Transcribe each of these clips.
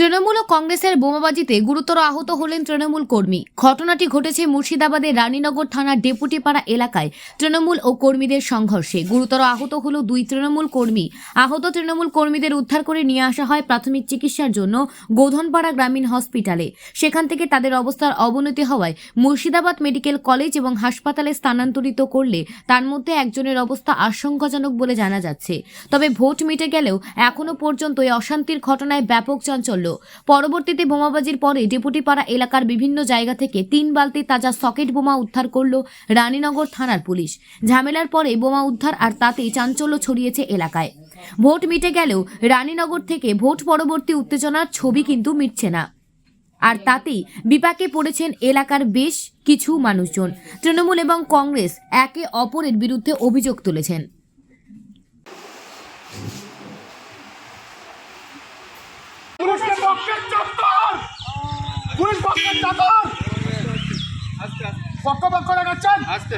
তৃণমূল ও কংগ্রেসের বোমাবাজিতে গুরুতর আহত হলেন তৃণমূল কর্মী। ঘটনাটি ঘটেছে মুর্শিদাবাদের রানীনগর থানার ডেপুটিপাড়া এলাকায়। তৃণমূল ও কর্মীদের সংঘর্ষে গুরুতর আহত হল দুই তৃণমূল কর্মী। আহত তৃণমূল কর্মীদের উদ্ধার করে নিয়ে আসা হয় প্রাথমিক চিকিৎসার জন্য গোধনপাড়া গ্রামীণ হসপিটালে। সেখান থেকে তাদের অবস্থার অবনতি হওয়ায় মুর্শিদাবাদ মেডিকেল কলেজ এবং হাসপাতালে স্থানান্তরিত করলে তার মধ্যে একজনের অবস্থা আশঙ্কাজনক বলে জানা যাচ্ছে। তবে ভোট মিটে গেলেও এখনও পর্যন্ত এই অশান্তির ঘটনায় ব্যাপক চাঞ্চল্য পরবর্তীতে বোমাবাজির পরে ডেপুটিপাড়া এলাকার বিভিন্ন জায়গা থেকে তিন বালতি তাজা সকেট বোমা উদ্ধার করল রানীনগর থানার পুলিশ। ঝামেলার পরে বোমা উদ্ধার আর তাতেই চাঞ্চল্য ছড়িয়েছে এলাকায়। ভোট মিটে গেলেও রানীনগর থেকে ভোট পরবর্তী উত্তেজনার ছবি কিন্তু মিটছে না। আর তাতেই বিপাকে পড়েছেন এলাকার বেশ কিছু মানুষজন। তৃণমূল এবং কংগ্রেস একে অপরের বিরুদ্ধে অভিযোগ তুলেছেন। পুলিশের পক্ষের চত্বর! পুলিশ পক্ষের চত্বর! পক্ষ পক্ষ দেখাচ্ছেন আসতে।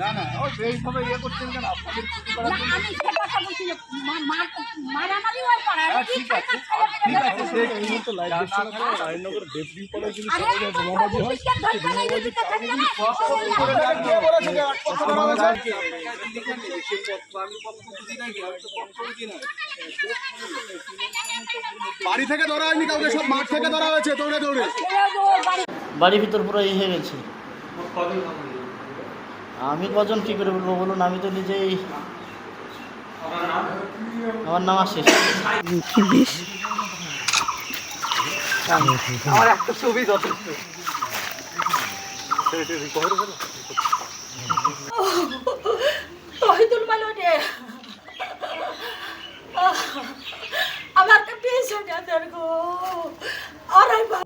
না না ওই এইভাবে ইয়ে করছেন কেন আপনাদের ছুটি করার জন্য আমি সে কথা বলছি যে মা- মা- মারামারি হয় পাড়ায়। হ্যাঁ, ঠিক আছে, ঠিক আছে, সে এই মুহূর্তে লাইভ দেখছেন আপনারা, রায়নগর ডেপুটি পাড়ায় যদি সবাই বোমাবাজি হয়, পুলিশকে ধরে ফেলাই দিতে থাকবে না। কে বলেছে যে এক পক্ষ ধরা হয়েছে? বাড়ি থেকে ধরা হয়নি কাউকে সব মাঠ থেকে ধরা হয়েছে দৌড়ে দৌড়ে বাড়ির ভিতর পুরো ই হয়ে গেছে আমি কজন কি করে বলব বলুন? আমি তো নিজেই আমার নাম মালনে আমার বাবা।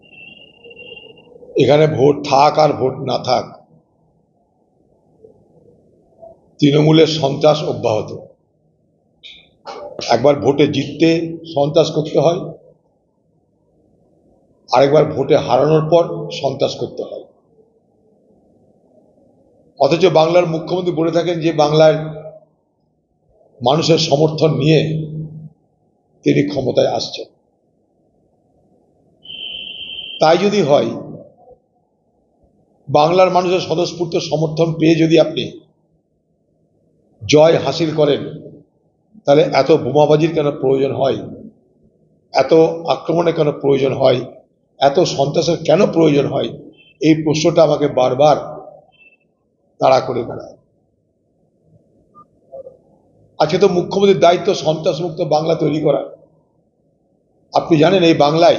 এখানে ভোট থাক আর ভোট না থাক। তৃণমূলের সন্ত্রাস অব্যাহত। একবার ভোটে জিততে সন্ত্রাস করতে হয়, আরেকবার ভোটে হারানোর পর সন্ত্রাস করতে হয়। অথচ বাংলার মুখ্যমন্ত্রী বলে থাকেন যে, বাংলার মানুষের সমর্থন নিয়ে তিনি ক্ষমতায় আসছেন। তাই যদি হয়, বাংলার মানুষের স্বতঃস্ফূর্ত সমর্থন পেয়ে যদি আপনি জয় হাসিল করেন, তাহলে এত বোমাবাজির কেন প্রয়োজন হয়? এত আক্রমণের কেন প্রয়োজন হয়? এত সন্ত্রাসের কেন প্রয়োজন হয়? এই প্রশ্নটা আমাকে বারবার তাড়া করে বেড়ায়। আজকে তো মুখ্যমন্ত্রীর দায়িত্ব সন্ত্রাসমুক্ত বাংলা তৈরি করা। আপনি জানেন এই বাংলায়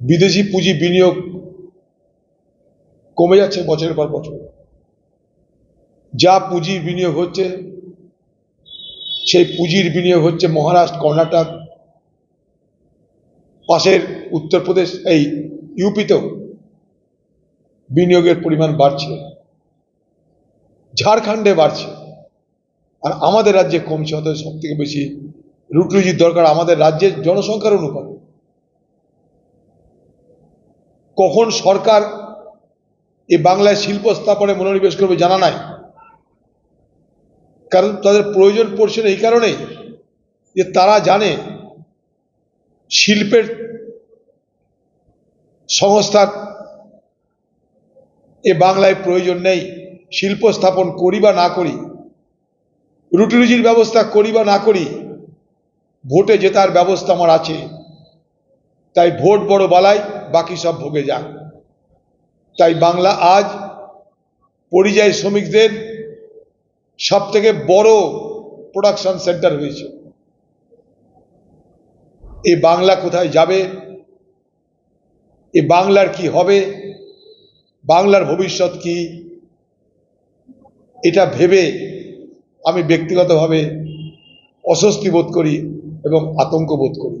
বিদেশি পুঁজি বিনিয়োগ কমে যাচ্ছে বছরের পর বছর। যা পুঁজি বিনিয়োগ হচ্ছে, সেই পুঁজির বিনিয়োগ হচ্ছে মহারাষ্ট্র, কর্ণাটক, পাশের উত্তরপ্রদেশ, এই ইউপিতেও বিনিয়োগের পরিমাণ বাড়ছে, ঝাড়খণ্ডে বাড়ছে, আর আমাদের রাজ্যে কমছে অত সব থেকে বেশি। রুটরুজির দরকার আমাদের রাজ্যের জনসংখ্যার অনুপাতে। কখন সরকার এই বাংলায় শিল্প স্থাপনে মনোনিবেশ করবে জানা নাই। কারণ তাদের প্রয়োজন পড়ছে না এই কারণেই যে তারা জানে শিল্পের সংস্থার এ বাংলায় প্রয়োজন নেই, শিল্প স্থাপন করি বা না করি রুটি রুজির ব্যবস্থা করি বা না করি, ভোটে জেতার ব্যবস্থা আমার আছে। তাই ভোট বড় বালাই, বাকি সব ভোগে যাক। তাই বাংলা আজ পরিযায়ী শ্রমিকদের সব থেকে বড় প্রোডাকশন সেন্টার হয়েছে। এই বাংলা কোথায় যাবে? এই বাংলার কি হবে? বাংলার ভবিষ্যৎ কি? এটা ভেবে আমি ব্যক্তিগতভাবে অস্বস্তি বোধ করি এবং আতঙ্ক বোধ করি।